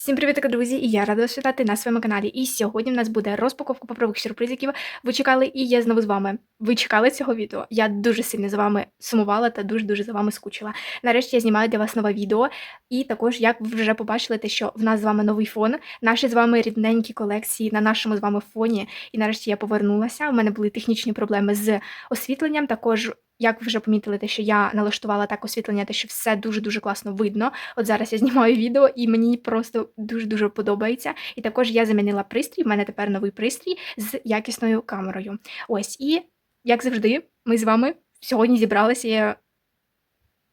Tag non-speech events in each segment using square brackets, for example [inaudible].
Всім привіт, друзі! І я рада вас вітати на своєму каналі. І сьогодні в нас буде розпаковка паперових сюрпризиків. Ви чекали, і я знову з вами. Ви чекали цього відео. Я дуже сильно за вами сумувала та дуже-дуже за вами скучила. Нарешті я знімаю для вас нове відео. І також, як ви вже побачили, те, що в нас з вами новий фон, наші з вами рідненькі колекції на нашому з вами фоні. І нарешті я повернулася. У мене були технічні проблеми з освітленням. Також як ви вже помітили, те, що я налаштувала так освітлення, те, що все дуже-дуже класно видно. От зараз я знімаю відео, і мені просто дуже-дуже подобається. І також я замінила пристрій. в мене тепер новий пристрій з якісною камерою. Ось, і як завжди, ми з вами сьогодні зібралися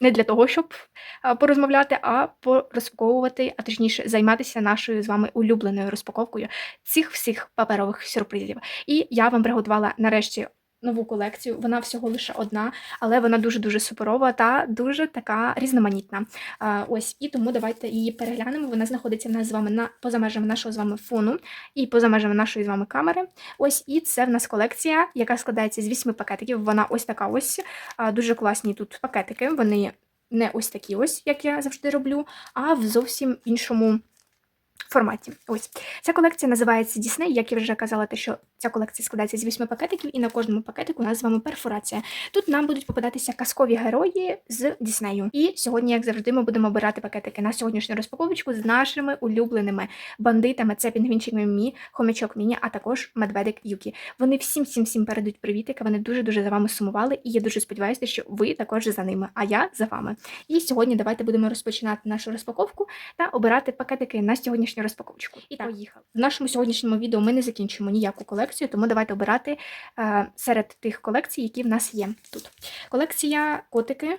не для того, щоб порозмовляти, а порозпаковувати, а точніше займатися нашою з вами улюбленою розпаковкою цих всіх паперових сюрпризів. І я вам приготувала нарешті нову колекцію. Вона всього лише одна, але вона дуже-дуже суперова та дуже така різноманітна. Ось і тому давайте її переглянемо. Вона знаходиться в нас з вами на поза межами нашого з вами фону і поза межами нашої з вами камери. Ось і це в нас колекція, яка складається з вісьми пакетиків. Вона ось така ось дуже класні тут пакетики. Вони не ось такі, ось, як я завжди роблю, а в зовсім іншому форматі. Ось ця колекція називається Дісней. Як я вже казала, те, що ця колекція складається з вісьми пакетиків, і на кожному пакетику у нас з вами перфорація. Тут нам будуть попадатися казкові герої з Діснею. І сьогодні, як завжди, ми будемо обирати пакетики на сьогоднішню розпаковочку з нашими улюбленими бандитами. Це пінгвінчик Мімі, хомячок Міні, а також медведик Юкі. Вони всім всім всім передають привітики. Вони дуже дуже за вами сумували, і я дуже сподіваюся, що ви також за ними. А я за вами. І сьогодні давайте будемо розпочинати нашу розпаковку та обирати пакетики на сьогоднішню розпаковочку. І так. поїхали. В нашому сьогоднішньому відео ми не закінчимо ніяку колекцію, тому давайте обирати е, серед тих колекцій, які в нас є тут. Колекція котики.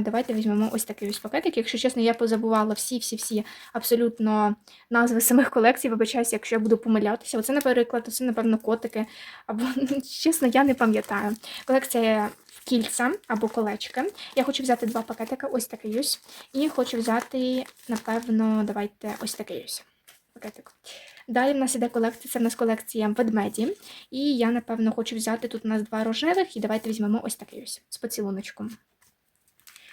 Давайте візьмемо ось такий ось пакетик. Якщо чесно, я позабувала всі-всі-всі абсолютно назви самих колекцій. Вибачаюся, якщо я буду помилятися. Оце, наприклад, це, напевно, котики. Або, [laughs] чесно, я не пам'ятаю. Колекція кільця або колечки. Я хочу взяти два пакетика, ось такий ось. І хочу взяти, напевно, давайте ось такий ось пакетик. Далі в нас іде колекція, це в нас колекція ведмеді. І я, напевно, хочу взяти тут у нас два рожевих, і давайте візьмемо ось такий ось з поцілуночком.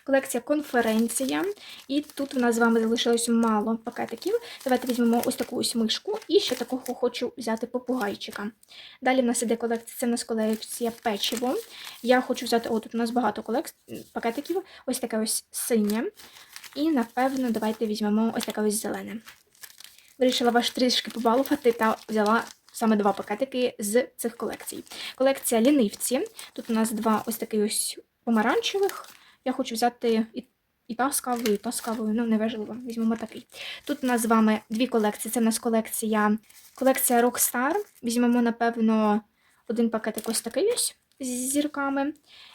Колекція конференція. І тут у нас з вами залишилось мало пакетиків. Давайте візьмемо ось таку ось мишку і ще такого хочу взяти попугайчика. Далі в нас іде колекція, це в нас колекція печиво. Я хочу взяти, о, тут у нас багато колекцій, пакетиків, ось таке ось синє. І, напевно, давайте візьмемо ось таке ось зелене. Вирішила вас трішки побалувати та взяла саме два пакетики з цих колекцій. Колекція лінивці. Тут у нас два ось таких ось помаранчевих. Я хочу взяти і, і та з кавою, і та з кавою, ну неважливо, візьмемо такий. Тут у нас з вами дві колекції. Це в нас колекція колекція Rockstar. Візьмемо, напевно, один пакетик ось такий ось з зірками.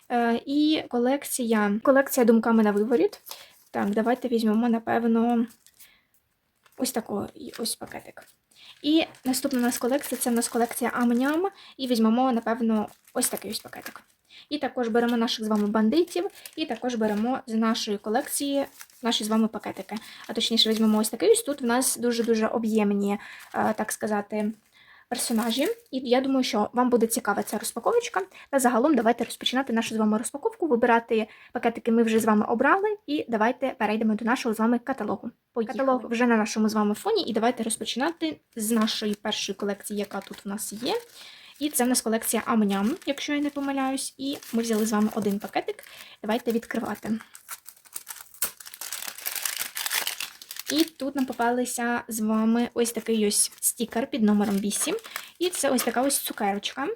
Е, І колекція колекція думками на виворіт. Так, давайте візьмемо, напевно, ось такий ось пакетик. І наступна у нас колекція це у нас колекція Амням. І візьмемо, напевно, ось такий ось пакетик. І також беремо наших з вами бандитів, і також беремо з нашої колекції наші з вами пакетики. А точніше, візьмемо ось такий ось. Тут в нас дуже-дуже об'ємні, так сказати, персонажі. І я думаю, що вам буде цікава ця розпаковочка. Та загалом давайте розпочинати нашу з вами розпаковку, вибирати пакетики ми вже з вами обрали, і давайте перейдемо до нашого з вами каталогу. Поїхали. Каталог вже на нашому з вами фоні, і давайте розпочинати з нашої першої колекції, яка тут у нас є. І це в нас колекція Амням, якщо я не помиляюсь. І ми взяли з вами один пакетик. Давайте відкривати. І тут нам попалися з вами ось такий ось стікер під номером 8. І це ось така ось цукерочка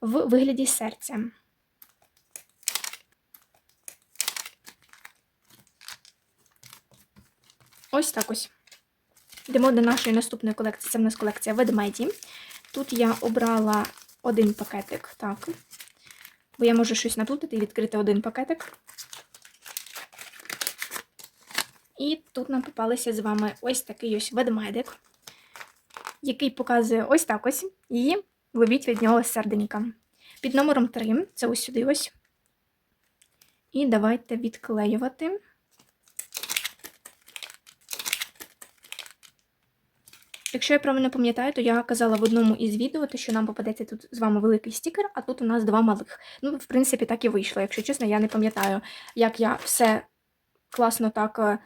в вигляді серця. Ось так ось. Йдемо до нашої наступної колекції. Це в нас колекція ведмеді. Тут я обрала один пакетик, так. Бо я можу щось наплутати і відкрити один пакетик. І тут нам попалися з вами ось такий ось ведмедик, який показує ось так ось. І ловіть від нього серденька. Під номером 3, це ось сюди ось. І давайте відклеювати. Якщо я правильно пам'ятаю, то я казала в одному із відео, що нам попадеться тут з вами великий стікер, а тут у нас два малих. Ну, в принципі, так і вийшло. Якщо чесно, я не пам'ятаю, як я все класно так е,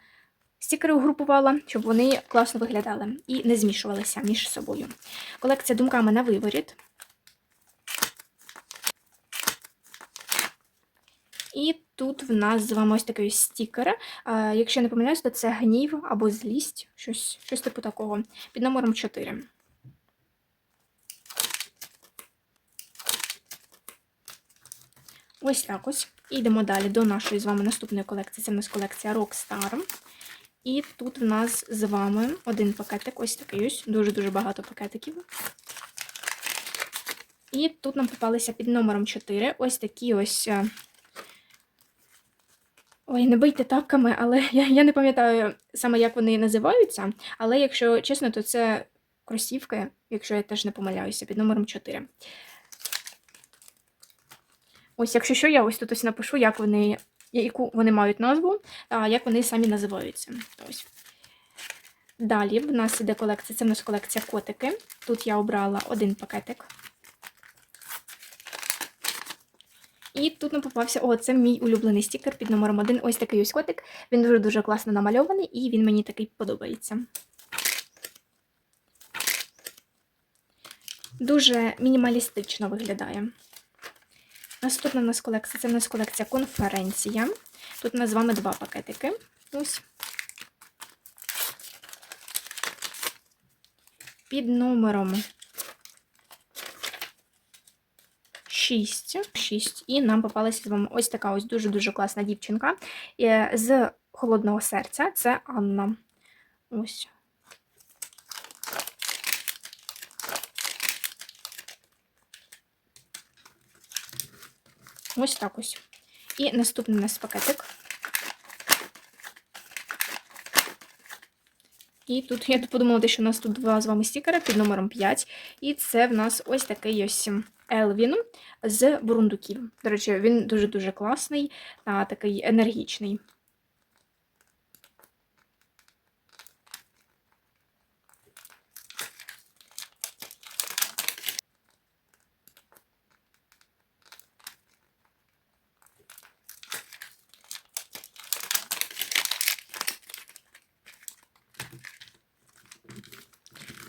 стікери угрупувала, щоб вони класно виглядали і не змішувалися між собою. Колекція думками на виворіт. І тут в нас з вами ось такий стікер. Якщо не помиляюсь, то це гнів або злість, щось, щось типу такого, під номером 4. Ось так ось. І йдемо далі до нашої з вами наступної колекції. Це в нас колекція Rockstar. І тут в нас з вами один пакетик, ось такий ось, дуже-дуже багато пакетиків. І тут нам попалися під номером 4 ось такі ось. Ой, не бийте тапками, але [laughs] я, я не пам'ятаю саме, як вони називаються. Але якщо чесно, то це кросівки, якщо я теж не помиляюся, під номером 4. Ось, якщо що, я ось тут ось напишу, як вони, яку вони мають назву, а як вони самі називаються. Ось. Далі в нас іде колекція, це в нас колекція котики. Тут я обрала один пакетик. І тут нам попався, о, це мій улюблений стікер під номером 1. Ось такий ось котик. Він дуже-дуже класно намальований, і він мені такий подобається. Дуже мінімалістично виглядає. Наступна в нас колекція це в нас колекція конференція. Тут у нас з вами два пакетики. Ось. Під номером 6. 6. І нам попалася з вами ось така ось дуже-дуже класна дівчинка е, з холодного серця. Це Анна. Ось. Ось так ось. І наступний у нас пакетик. І тут я подумала, що у нас тут два з вами стікери під номером 5. І це в нас ось такий ось Елвін з бурундуків. До речі, він дуже-дуже класний та такий енергічний.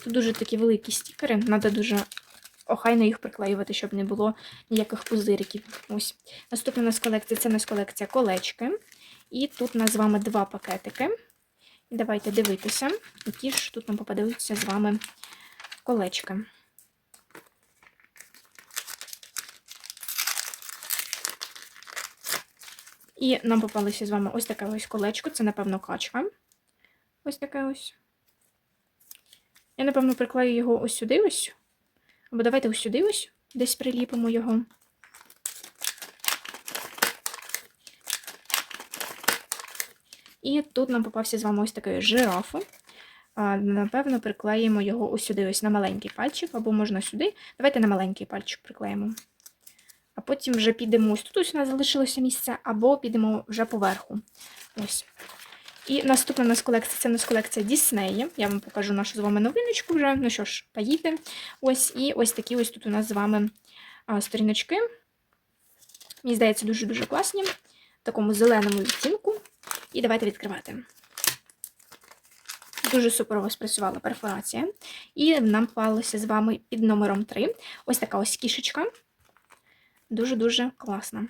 Дуже такі великі стікери, треба дуже охайно їх приклеювати, щоб не було ніяких пузириків. Ось. Наступна у нас колекція це у нас колекція колечки. І тут у нас з вами два пакетики. Давайте дивитися, які ж тут нам попадаються з вами колечки. І нам попалося з вами ось таке ось колечко, це, напевно, качка. Ось таке ось. Я, напевно, приклею його ось сюди ось. Або давайте ось сюди ось, десь приліпимо його. І тут нам попався з вами ось такий жираф. Напевно, приклеїмо його ось сюди, ось на маленький пальчик, або можна сюди. Давайте на маленький пальчик приклеїмо. А потім вже підемо ось тут ось у нас залишилося місце, або підемо вже поверху. Ось. І наступна у нас колекція це у нас колекція Діснеї. Я вам покажу нашу з вами новиночку вже. Ну що ж, поїдемо. Ось, і ось такі ось тут у нас з вами сторіночки. Мені здається, дуже-дуже класні. В такому зеленому відтінку. І давайте відкривати. Дуже суперово спрацювала перфорація. І нам попалося з вами під номером 3. Ось така ось кішечка. Дуже-дуже класна.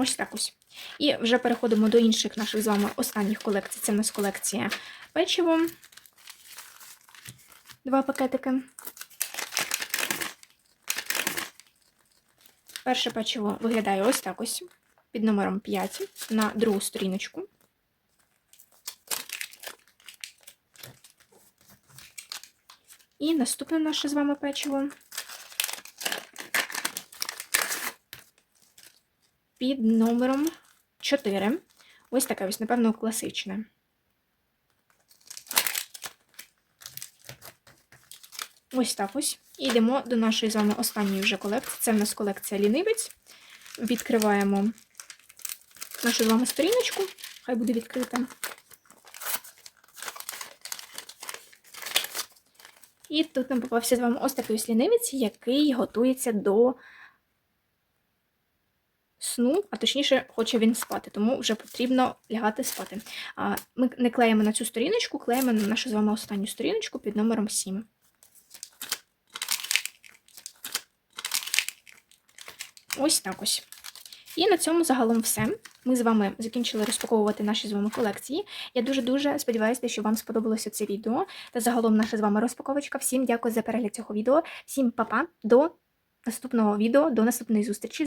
Ось так ось. І вже переходимо до інших наших з вами останніх колекцій. Це в нас колекція печиво. Два пакетики. Перше печиво виглядає ось так ось. Під номером 5 на другу сторіночку. І наступне наше з вами печиво. Під номером 4. Ось таке ось, напевно, класичне. Ось так ось. І йдемо до нашої з вами останньої вже колекції. Це в нас колекція лінивець. Відкриваємо нашу з вами сторіночку. Хай буде відкрита. І тут нам попався з вами ось такий ось лінивець, який готується до сну, а точніше, хоче він спати, тому вже потрібно лягати спати. Ми не клеїмо на цю сторіночку, клеїмо на нашу з вами останню сторіночку під номером 7. Ось так ось. І на цьому загалом все. Ми з вами закінчили розпаковувати наші з вами колекції. Я дуже-дуже сподіваюся, що вам сподобалося це відео та загалом наша з вами розпаковочка. Всім дякую за перегляд цього відео. Всім па-па, до наступного відео, до наступної зустрічі.